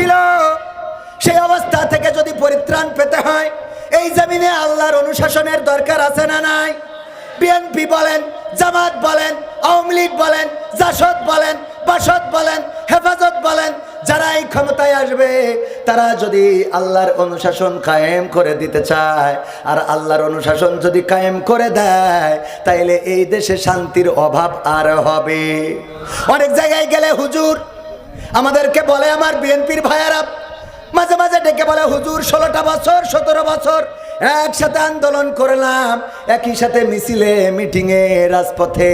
ছিল, সেই অবস্থা থেকে যদি পরিত্রাণ পেতে হয়, এই জমিনে আল্লাহর অনুশাসনের দরকার আছে না নাই? বিএনপি বলেন, জামাত বলেন, আওয়ামী লীগ বলেন, জাসদ বলেন, বাসদ বলেন, হেফাজত বলেন, যারা এই ক্ষমতায় আসবে, তারা যদি আল্লাহর অনুশাসন কায়েম করে দিতে চায়, আর আল্লাহর অনুশাসন যদি কায়েম করে দেয়, তাইলে এই দেশে শান্তির অভাব আর হবে। অনেক জায়গায় গেলে হুজুর আমাদেরকে বলে আমার বিএনপির ভাইয়ারা, মাঝে মাঝে ডেকে বলে, হুজুর, ষোলোটা বছর, সতেরো বছর, একসাথে আন্দোলন করলাম, একই সাথে মিছিলে, মিটিংয়ে, রাজপথে।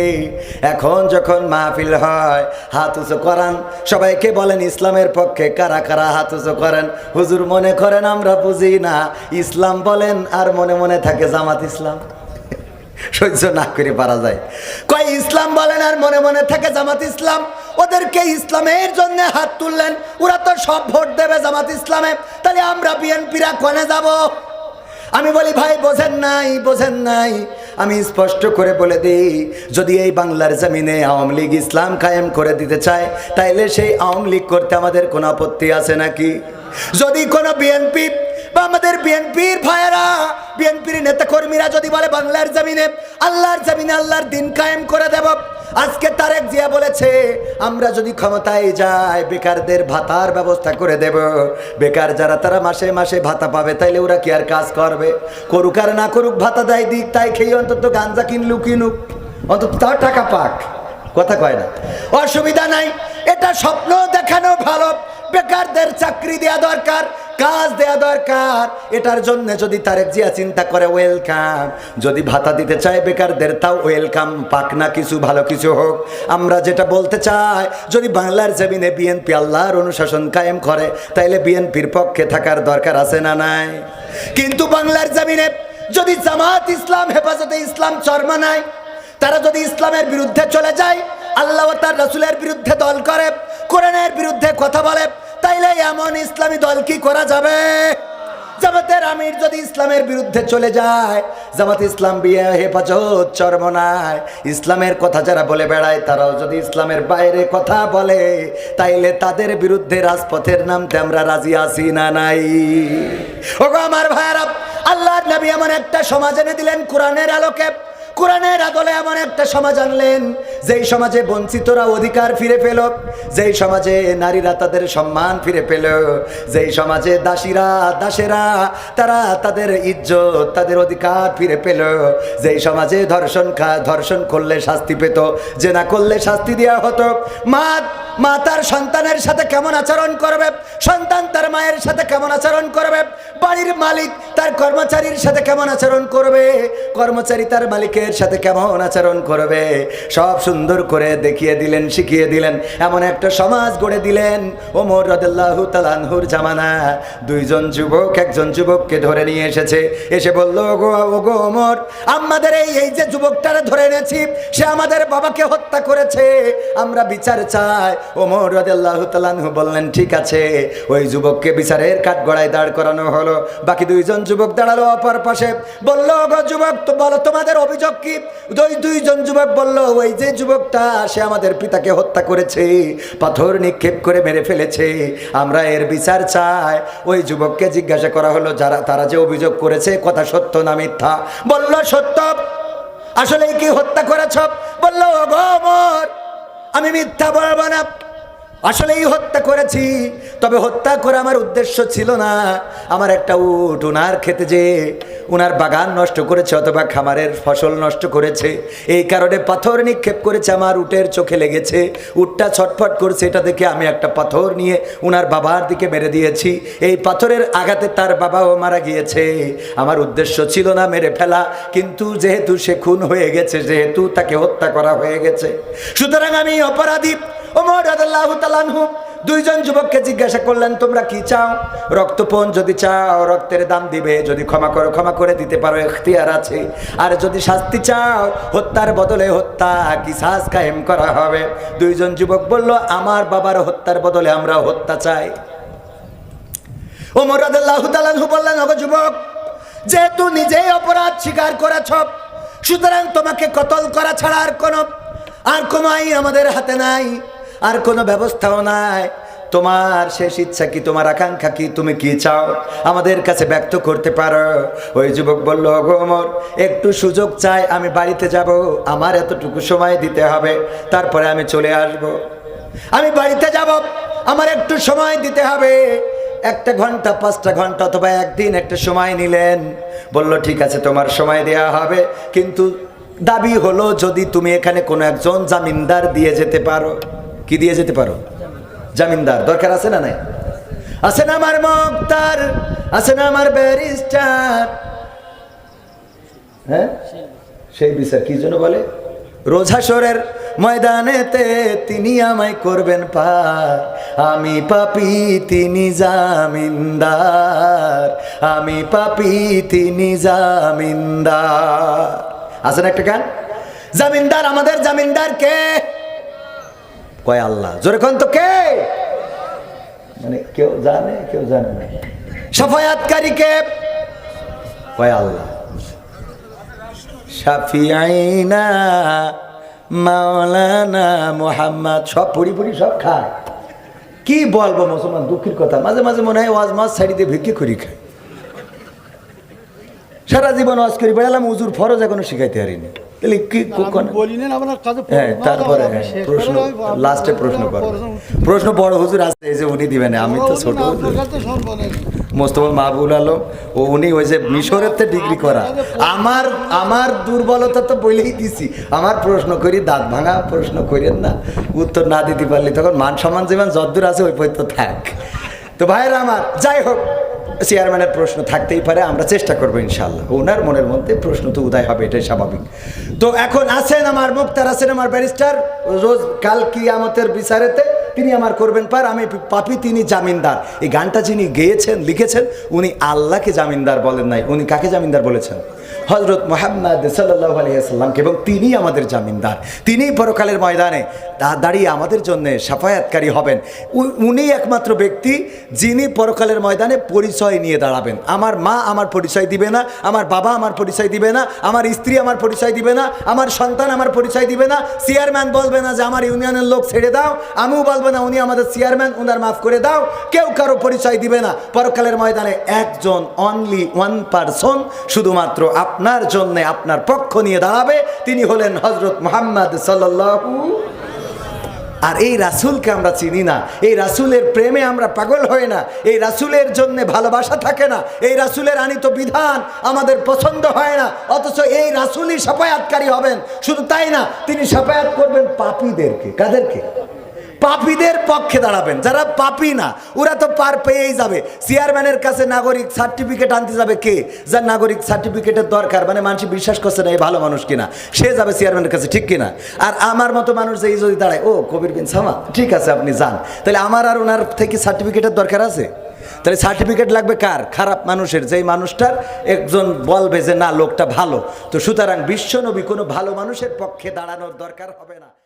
এখন যখন মাহফিল হয়, হাত উঁচু করান। সবাইকে বলেন, ইসলামের পক্ষে কারা কারা হাত উঁচু করেন? হুজুর মনে করেন, আমরা বুঝি না। ইসলাম বলেন, আর মনে মনে থাকে জামাত ইসলাম। সহ্য না করে পারা যায়। কয়, ইসলাম বলেন আর মনে মনে থাকে জামাত ইসলাম। ওদেরকে ইসলামের জন্য হাত তুললেন। ওরা তো সব ভোট দেবে জামাত ইসলামে। তাহলে আমরা বিএনপিরা কনে যাব? আমি বলি, ভাই, বোঝেন নাই বোঝেন নাই। আমি স্পষ্ট করে বলে দিই, যদি এই বাংলার জমিনে আওয়ামী লীগ ইসলাম কায়েম করে দিতে চায়, তাইলে সেই আওয়ামী লীগ করতে আমাদের কোনো আপত্তি আছে নাকি? যদি কোনো বিএনপি বা আমাদের বিএনপির ভাইয়েরা বিএনপির নেতা কর্মীরা যদি বলে বাংলার জমিনে আল্লাহর জমিনে আল্লাহর দিন কায়েম করে দেব, আজকে তারেক জিয়া বলেছে, আমরা যদি ক্ষমতায় যাই, বেকারদের ভাতার ব্যবস্থা করে দেব। বেকার যারা, তারা মাসে মাসে ভাতা পাবে, তাইলে ওরা কি আর কাজ করবে? করুক আর না করুক, ভাতা দেয় দিক, তাই খেয়ে অন্তত গাঞ্জা কিনলুক, কিনুক। অন্তত তার টাকা পাক। কথা কয় না। অসুবিধা নাই। এটা স্বপ্ন দেখানো ভালো। বেকারদের চাকরি দেওয়া দরকার, কাজ দেয়া দরকার। এটার জন্য যদি তারেক জিয়া চিন্তা করে, ওয়েলকাম। যদি ভাতা দিতে চায় বেকারদের, তাও ওয়েলকাম। পাক না কিছু, ভালো কিছু হোক। আমরা যেটা বলতে চাই, যদি বাংলার জমিনে বিএনপি আল্লাহর অনুশাসন কায়েম করে, তাইলে বিএনপির পক্ষে থাকার দরকার আছে না নাই? কিন্তু বাংলার জমিনে যদি জামাত ইসলাম, হেফাজতে ইসলাম চর্মা নাই তারা যদি ইসলামের বিরুদ্ধে চলে যায়, আল্লাহ তার রসুলের বিরুদ্ধে দল করে, কোরআনের বিরুদ্ধে কথা বলে তাইলে এমন ইসলামী দল কি করা যাবে? জামাতের আমির যদি ইসলামের বিরুদ্ধে চলে যায়, জামাত ইসলাম বিয়ে, হেফাজত চরমনায় ইসলামের কথা যারা বলে বেড়ায়, তারাও যদি ইসলামের বাইরে কথা বলে, তাইলে তাদের বিরুদ্ধে রাজপথের নামতে আমরা রাজি আছি না নাই? ওগো আমার ভাইয়ারা, আল্লাহর নবী এমন একটা সমাজ এনে দিলেন, কোরআনের আলোকে। কোরআনের আদলে এমন একটা সমাজ আনলেন, যেই সমাজে বঞ্চিতরা অধিকার ফিরে পেল, যেই সমাজে নারীরা তাদের সম্মান ফিরে পেল, যেই সমাজে দাসীরা, দাসেরা, তারা তাদের ইজ্জত, তাদের অধিকার ফিরে পেল, যেই সমাজে ধর্ষণ ধর্ষণ করলে শাস্তি পেত, যে না করলে শাস্তি দেওয়া হতো। মা মা তার সন্তানের সাথে কেমন আচরণ করবে? সন্তান তার মায়ের সাথে কেমন আচরণ করবে? বাড়ির মালিক তার কর্মচারীর সাথে কেমন আচরণ করবে? কর্মচারী তার মালিকের সাথে কেমন আচরণ করবে? সব সুন্দর করে দেখিয়ে দিলেন, শিখিয়ে দিলেন, এমন একটা সমাজ গড়ে দিলেন। ওমর রদুল্লাহ তালানহুর জামানা, দুইজন যুবক, একজন যুবককে ধরে নিয়ে এসেছে। এসে বলল গো ওগো ওমর, আমাদের এই এই যে যুবকটারে ধরে এনেছি, সে আমাদের বাবাকে হত্যা করেছে। আমরা বিচার চাই। ওমর রদুল্লাহ তালানহু বললেন, ঠিক আছে। ওই যুবককে বিচারের কাঠ গড়ায় দাঁড় করানো হলো। বাকি দুইজন যুবক দাঁড়াল অপর পাশে। বলল, গো যুবক, তো বলো, তোমাদের অভিযোগ কি? দুই, দুইজন যুবক বলল, ওই যে যুবকটা, সে আমাদের পিতাকে হত্যা করেছে, পাথর নিক্ষেপ করে মেরে ফেলেছে। আমরা এর বিচার চাই। ওই যুবককে জিজ্ঞাসা করা হলো, যারা, তারা যে অভিযোগ করেছে, কথা সত্য না মিথ্যা? বলল, সত্য। আসলে কি হত্যা করেছ? বলল গো আমি মিথ্যা বলব না। আসলেই হত্যা করেছি, তবে হত্যা করে আমার উদ্দেশ্য ছিল না। আমার একটা উট, উনার খেতে যে উনার বাগান নষ্ট করেছে অথবা খামারের ফসল নষ্ট করেছে, এই কারণে পাথর নিক্ষেপ করেছে, আমার উটের চোখে লেগেছে। উটটা ছটফট করছে, এটা দেখে আমি একটা পাথর নিয়ে উনার বাবার দিকে মেরে দিয়েছি। এই পাথরের আঘাতে তার বাবাও মারা গিয়েছে। আমার উদ্দেশ্য ছিল না মেরে ফেলা, কিন্তু যেহেতু সে খুন হয়ে গেছে, যেহেতু তাকে হত্যা করা হয়ে গেছে। সুতরাং আমি অপরাধী ওমর দুইজন যুবককে জিজ্ঞাসা করলেন, তোমরা কি চাও? রক্তপণ যদি চাও, রক্তের দাম দিবে, যদি ক্ষমা করো, ক্ষমা করে দিতে পারো, এখতিয়ার আছে। আর যদি শাস্তি চাও, হত্যার বদলে হত্যা কি সাজ কায়েম করা হবে? দুইজন যুবক বলল, আমার বাবার হত্যার বদলে আমরা হত্যা চাই। ওমর রাদিয়াল্লাহু তাআলাহু বললেন, ওগো যুবক, যেহেতু নিজেই অপরাধ স্বীকার করেছ, সুতরাং তোমাকে কতল করা ছাড়া আর কোনো আর কোনো আমাদের হাতে নাই। আর কোনো ব্যবস্থাও নাই। তোমার শেষ ইচ্ছা কি, তোমার আকাঙ্ক্ষা কি, তুমি কি চাও? আমাদের কাছে ব্যক্ত করতে পারো। ওই যুবক বলল গোমর একটু সুযোগ চাই, আমি বাড়িতে যাব। আমার এতটুকু সময় দিতে হবে। তারপরে আমি চলে আসব। আমি বাড়িতে যাব। আমার একটু সময় দিতে হবে। একটা ঘণ্টা, পাঁচটা ঘণ্টা অথবা একদিন একটা সময় নিলেন। বলল, ঠিক আছে, তোমার সময় দেয়া হবে। কিন্তু দাবি হলো, যদি তুমি এখানে কোনো একজন জামিনদার দিয়ে যেতে পারো। কি দিয়ে যেতে পারো? জামিনদার, দরকার আছে না নাই? আছে না আমার মুক্তার, আছে না আমার ব্যারিস্টার। হ্যাঁ? সেই বিচার কি জন্য বলে? রোজাসরের ময়দানেতে তিনি আমায় করবেন পার। আমি পাপি, তিনি জামিনদার। আমি পাপি, তিনি জামিনদার। আছেন একটা গান? জামিনদার, আমাদের জামিনদার কে কয় আল্লাহ? জোরে কোন তো কে? মানে কেউ জানে কেউ জানে না। সাফায়াতকারী কে কয় আল্লাহ? শাফিআইনা মাওলানা মোহাম্মদ। সব পড়ি পড়ি সব খায়। কি বলব মুসলমান দুঃখের কথা। মাঝে মাঝে মনে হয় ওয়াজ মাছ ছাড়িতে ভিক্ষে করি খায়। সারা জীবন ওয়াজ করি বেড়ালাম উজুর ফরজ এখনও শিখাইতে পারিনি তাহলে কি হ্যাঁ তারপরে প্রশ্ন লাস্টে প্রশ্ন করো। প্রশ্ন বড় হুজুর আছে এই যে উনি দিবেন আমি তো ছোট মোস্তফা মাহবুল আলম ও উনি ওই যে মিশরের ডিগ্রি করা। আমার আমার দুর্বলতা তো বলেই দিছি। আমার প্রশ্ন করি দাঁত ভাঙা প্রশ্ন করেন না। উত্তর না দিতে পারলে তখন মান সম্মান যেমন যদ্দূর আছে ওই পর্যন্ত থাক। তো ভাইরা আমার যাই হোক চেয়ারম্যানের প্রশ্ন থাকতেই পারে, আমরা চেষ্টা করব ইনশাল্লাহ ওনার মনের মধ্যে প্রশ্ন তো উদয় হবে, এটাই স্বাভাবিক। তো এখন আছেন আমার মুক্তার, আছেন আমার ব্যারিস্টার। রোজ কাল কিয়ামতের বিচারেতে তিনি আমার করবেন পার, আমি পাপি, তিনি জামিনদার। এই গানটা যিনি গেয়েছেন, লিখেছেন, উনি আল্লাহকে জামিনদার বলেন নাই। উনি কাকে জামিনদার বলেছেন? হজরত মোহাম্মদ সাল্লাহ আলিয়াল্লামকে এবং তিনি আমাদের জামিনদার। তিনি পরকালের ময়দানে দাঁড়িয়ে আমাদের জন্য সাফায়াতকারী হবেন। উনি একমাত্র ব্যক্তি যিনি পরকালের ময়দানে পরিচয় নিয়ে দাঁড়াবেন। আমার মা আমার পরিচয় দিবে না, আমার বাবা আমার পরিচয় দিবে না, আমার স্ত্রী আমার পরিচয় দিবে না, আমার সন্তান আমার পরিচয় দিবে না, চেয়ারম্যান বলবে না যে আমার ইউনিয়নের লোক ছেড়ে দাও, আমিও বলব না উনি আমাদের চেয়ারম্যান, উনার মাফ করে দাও, কেউ কারও পরিচয় দিবে না। পরকালের ময়দানে একজন অনলি ওয়ান পারসন শুধুমাত্র আপনার জন্যে আপনার পক্ষ নিয়ে দাঁড়াবে। তিনি হলেন হজরত মোহাম্মদ সাল্লাল্লাহু আর এই রাসুলকে আমরা চিনি না। এই রাসুলের প্রেমে আমরা পাগল হই না। এই রাসুলের জন্য ভালোবাসা থাকে না। এই রাসুলের আনিত বিধান আমাদের পছন্দ হয় না। অথচ এই রাসুলই সাফায়াতকারী হবেন। শুধু তাই না, তিনি সাফায়াত করবেন পাপীদেরকে। কাদেরকে? পাপীদের পক্ষে দাঁড়াবেন। যারা পাপি না, ওরা তো পার পেয়েই যাবে। চেয়ারম্যানের কাছে নাগরিক সার্টিফিকেট আনতে যাবে কে? যার নাগরিক সার্টিফিকেটের দরকার মানে মানুষ বিশ্বাস করছে না এই ভালো মানুষ কিনা। সে যাবে চেয়ারম্যানের কাছে, ঠিক কিনা? আর আমার মতো মানুষ যে যদি দাঁড়ায়, ও, কবির বিন সামা ঠিক আছে, আপনি যান। তাহলে আমার আর ওনার থেকে সার্টিফিকেটের দরকার আছে? তাহলে সার্টিফিকেট লাগবে কার? খারাপ মানুষের, যেই মানুষটার একজন বলবে যে, না, লোকটা ভালো। তো সুতরাং বিশ্বনবী কোনো ভালো মানুষের পক্ষে দাঁড়ানোর দরকার হবে না।